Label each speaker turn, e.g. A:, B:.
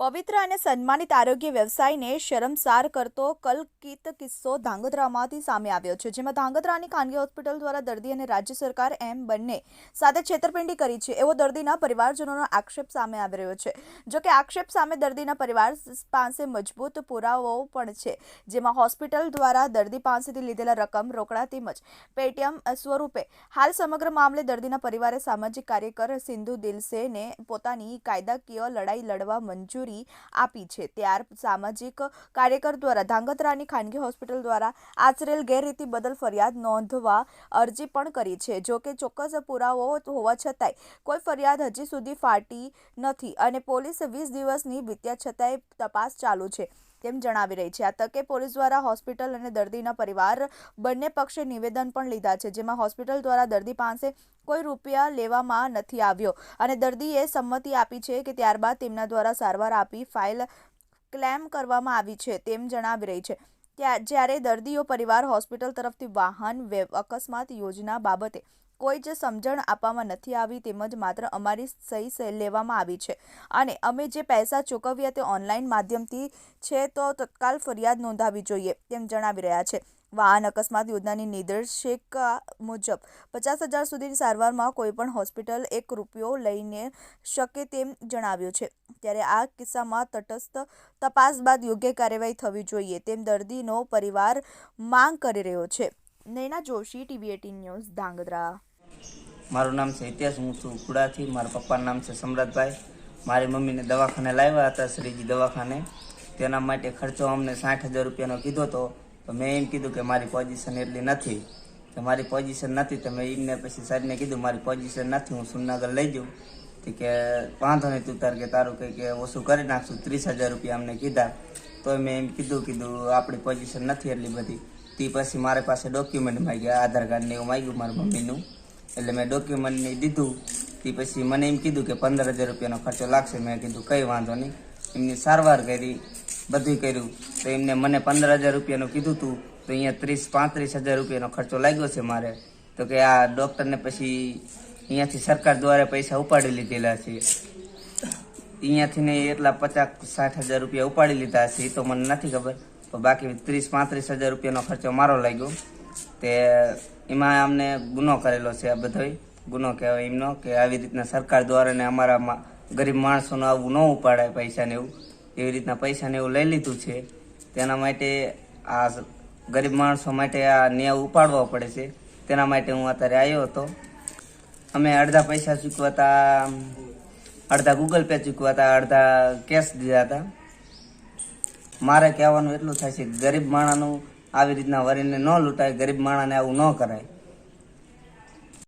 A: પવિત્ર અને સન્માનિત આરોગ્ય વ્યવસાયને શરમસાર કરતો કલકિત કિસ્સો ધાંગધ્રામાંથી સામે આવ્યો છે, જેમાં ધાંગધ્રાની ખાનગી હોસ્પિટલ દ્વારા દર્દી અને રાજ્ય સરકાર એમ બંને સાથે છેતરપિંડી કરી છે, એવો દર્દીના પરિવારજનોનો આક્ષેપ સામે આવી રહ્યો છે. જો કે આક્ષેપ સામે દર્દીના પરિવાર પાસે મજબૂત પુરાવાઓ પણ છે, જેમાં હોસ્પિટલ દ્વારા દર્દી પાસેથી લીધેલા રકમ રોકડા તેમજ પેટીએમ સ્વરૂપે હાલ સમગ્ર મામલે દર્દીના પરિવારે સામાજિક કાર્યકર સિંધુ દિલસેને પોતાની કાયદાકીય લડાઈ લડવા મંજૂરી આપી છે. ત્યાર સામાજિક કાર્યકર દ્વારા ધાંગધ્રાની ખાનગી હોસ્પિટલ દ્વારા આચરેલ ગેરરીતિ બદલ ફરિયાદ નોંધવા અરજી પણ કરી છે. જો કે ચોક્કસ પુરાવો હોવા છતાંય કોઈ ફરિયાદ હજી સુધી ફાટી નથી અને પોલીસ વીસ દિવસની વીત્યા છતાંય તપાસ ચાલુ છે. તેમ જણાવી રહી છે. આ તકે પોલીસ દ્વારા હોસ્પિટલ અને દર્દીના પરિવાર બંને પક્ષે નિવેદન પણ લીધા છે, જેમાં હોસ્પિટલ દ્વારા દર્દી પાસે કોઈ રૂપિયા લેવામાં નથી આવ્યો અને દર્દીએ સંમતિ આપી છે કે ત્યારબાદ તેમના દ્વારા સારવાર આપી ફાઇલ ક્લેમ કરવામાં આવી છે તેમ જણાવી રહી છે. જ્યારે દર્દીઓ પરિવાર હોસ્પિટલ તરફથી વાહન અકસ્માત યોજના બાબતે કોઈ જ સમજણ આપવામાં નથી આવી તેમજ માત્ર અમારી સહી લેવામાં આવી છે. અને અમે જે પૈસા ચૂકવ્યા તે ઓનલાઈન માધ્યમથી છે તો તત્કાલ ફરિયાદ નોંધાવી જોઈએ તેમ જણાવી રહ્યા છે. વાહન અકસ્માત યોજનાની નિર્દેશિકા મુજબ પચાસ હજાર સુધીની સારવારમાં કોઈપણ હોસ્પિટલ એક રૂપિયો લઈને શકે તેમ જણાવ્યું છે. ત્યારે આ કિસ્સામાં તટસ્થ તપાસ બાદ યોગ્ય કાર્યવાહી થવી જોઈએ તેમ દર્દીનો પરિવાર માંગ કરી રહ્યો છે. Naina Joshi, TV eighteen news, Dhrangadhra.
B: મારું નામ છે ઇતિહાસ, હું છું કુડાથી, મારા પપ્પાનું નામ છે સમ્રાટભાઈ. મારી મમ્મીને દવાખાને લાવ્યા હતા, શ્રીજી દવાખાને. તેના માટે ખર્ચો અમને સાઠ હજાર રૂપિયાનો કીધો હતો તો મેં એમ કીધું કે મારી પોઝિશન એટલી નથી. તો મારી પોઝિશન નથી, તો મેં એમને પછી સાહેબને કીધું, મારી પોઝિશન નથી, હું સુરનગર લઈ જાઉં. તો કે, વાંધો નહીં તું તાર કે તારું કંઈ કે ઓછું કરી નાખશું, ત્રીસ હજાર રૂપિયા અમને કીધા. તો મેં એમ કીધું કીધું, આપણી પોઝિશન નથી એટલી બધી. તે પછી મારી પાસે ડોક્યુમેન્ટ માગ્યા, આધાર કાર્ડ ને એવું માંગ્યું મારી મમ્મીનું. એટલે મેં ડોક્યુમેન્ટની દીધું. તે પછી મને એમ કીધું કે પંદર હજાર રૂપિયાનો ખર્ચો લાગશે. મેં કીધું કંઈ વાંધો નહીં. એમની સારવાર કરી બધું કર્યું. તો એમને મને પંદર હજાર રૂપિયાનું કીધું હતું તો અહીંયા ત્રીસ, પાંત્રીસ હજાર રૂપિયાનો ખર્ચો લાગ્યો છે મારે. તો કે આ ડૉક્ટરને પછી અહીંયાથી સરકાર દ્વારા પૈસા ઉપાડી લીધેલા છે. અહીંયાથી ને એટલા પચાસ, સાઠ હજાર રૂપિયા ઉપાડી લીધા છે. એ તો મને નથી ખબર. તો બાકી ત્રીસ, પાંત્રીસ હજાર રૂપિયાનો ખર્ચો મારો લાગ્યો. તે એમાં અમને ગુનો કરેલો છે આ બધોય. ગુનો કહેવાય એમનો કે આવી રીતના સરકાર દ્વારા ને અમારા ગરીબ માણસોનું આવું ન ઉપાડાય પૈસાને એવું. એવી રીતના પૈસાને એવું લઈ લીધું છે. તેના માટે આ ગરીબ માણસો માટે આ ન્યાય ઉપાડવો પડે છે. તેના માટે હું અત્યારે આવ્યો હતો. અમે અડધા પૈસા ચૂકવાતા અડધા ગૂગલ પે ચૂકવાતા અડધા કેશ દીધા હતા. મારે કહેવાનું એટલું થાય છે ગરીબ માણાનું આવી રીતના વરીને ન લૂંટાય ગરીબ માણસને આવું ન કરાય.